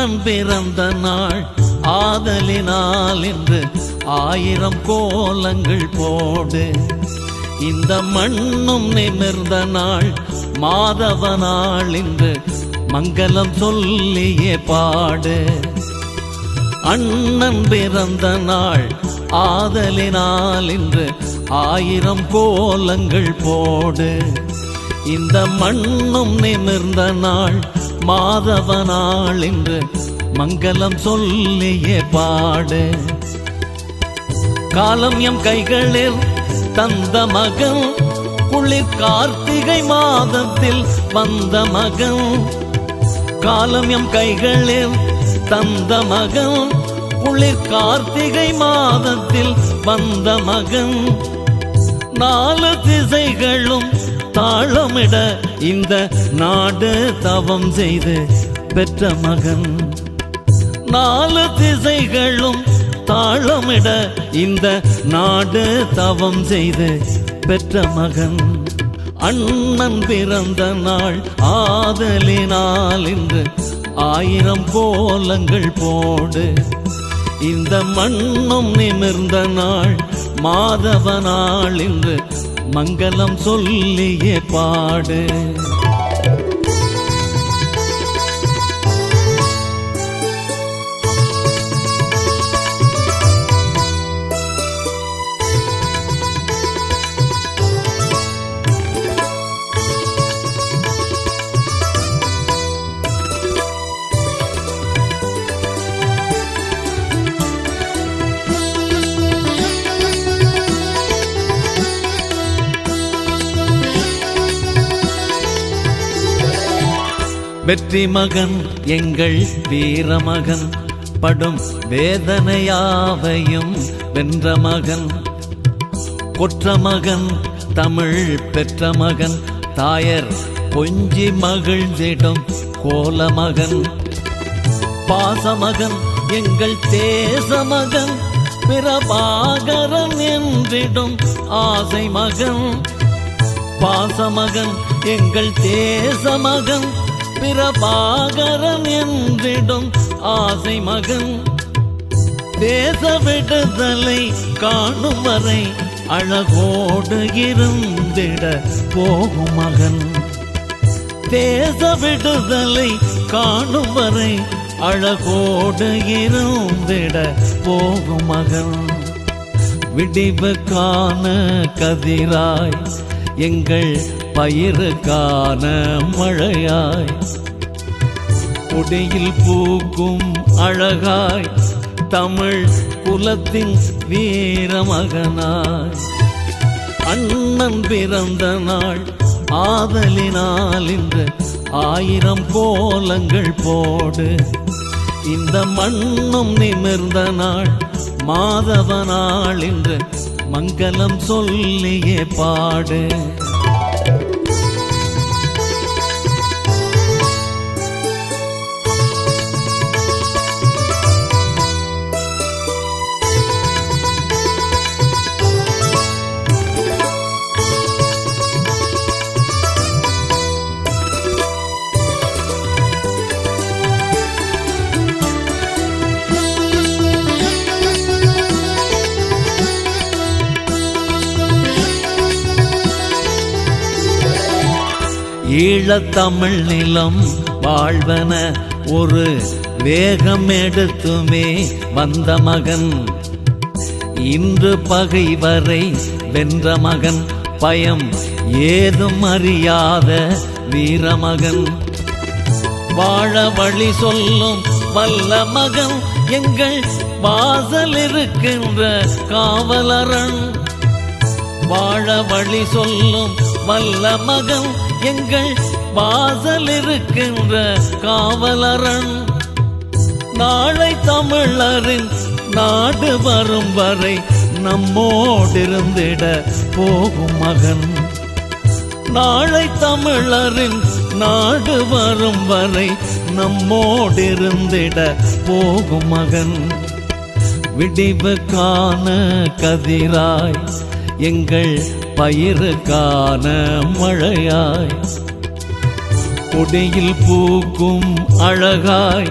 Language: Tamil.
அண்ணன் பிறந்த நாள். ஆதலினால் என்று ஆயிரம் கோலங்கள் போடு. இந்த மண்ணும் நிமிர்ந்த நாள். மாதவ நாள் என்று மங்களம் சொல்லியே பாடு. அண்ணன் பிறந்த நாள். ஆதலினால் என்று ஆயிரம் கோலங்கள் போடு. இந்த மண்ணும் நிமிர்ந்த நாள். மாதவனாள் என்று மங்களம் சொல்லியே பாடு. காலம் எம் கைகளில் தந்த மகன் குளிர் கார்த்திகை மாதத்தில் வந்த மகன் காலம் எம் கைகளில் தந்த மகன் குளிர் கார்த்திகை மாதத்தில் வந்த மகன் நாலு திசைகளும் தாளமிட இந்த நாடு தவம் செய்து பெற்ற மகன். நாலு திசைகளும் தாளமிட இந்த நாடு தவம் செய்து பெற்ற மகன். அண்ணன் பிறந்த நாள் ஆதலினால் இன்று ஆயிரம் கோலங்கள் போடு. இந்த மண்ணும் நிமிர்ந்த நாள் மாதவ நாள் இன்று மங்களம் சொல்லியே பாடு. வெற்றி மகன் எங்கள் வீரமகன். படும் வேதனையாவையும் வென்ற மகன். கொற்ற மகன் தமிழ் பெற்ற மகன். தாயர் கொஞ்சி மகிழ்ந்திடும் கோல மகன். பாசமகன் எங்கள் தேசமகன் பிரபாகரன் என்றிடும் ஆசை மகன். பாசமகன் எங்கள் தேசமகன் பிரபாகரன் என்றிடும் ஆசை மகன். தேச விடுதலை காணும் வரை அழகோடு இருந்திட போகும் மகன். தேச விடுதலை காணும் வரை அழகோடு இருந்திட போகும் மகன். விடிவுக்கான கதிராய் எங்கள் பயிருக்கான மழையாய். கொடியில் பூக்கும் அழகாய். தமிழ் குலத்தின் வீரமகனாய். அண்ணன் பிறந்த நாள் ஆதலினால் இந்த ஆயிரம் கோலங்கள் போடு. இந்த மண்ணும் நிமிர்ந்த நாள் மாதவ நாள் இன்று மங்களம் சொல்லியே பாடு. ஈழத்தமிழ் நிலம் வாழ்வன ஒரு வேகம் எடுத்துமே வந்த மகன். இன்று பகைவரை வென்ற மகன். பயம் ஏதும் அறியாத வீரமகன். வாழ வழி சொல்லும் வல்ல மகன். எங்கள் வாசல் இருக்கின்ற காவலரன். வாழ வழி சொல்லும் வல்ல மகன். எங்கள் வாசல் இருக்கின்ற காவலரன். நாளை தமிழரின் நாடு வரும் வரை நம்மோடிருந்திட போகும் மகன். நாளை தமிழரின் நாடு வரும் வரை நம்மோடிருந்திட போகும் மகன். விடிவுக்கான கதிராய் எங்கள் பயிருக்கான மழையாய். கொடியில் பூக்கும் அழகாய்.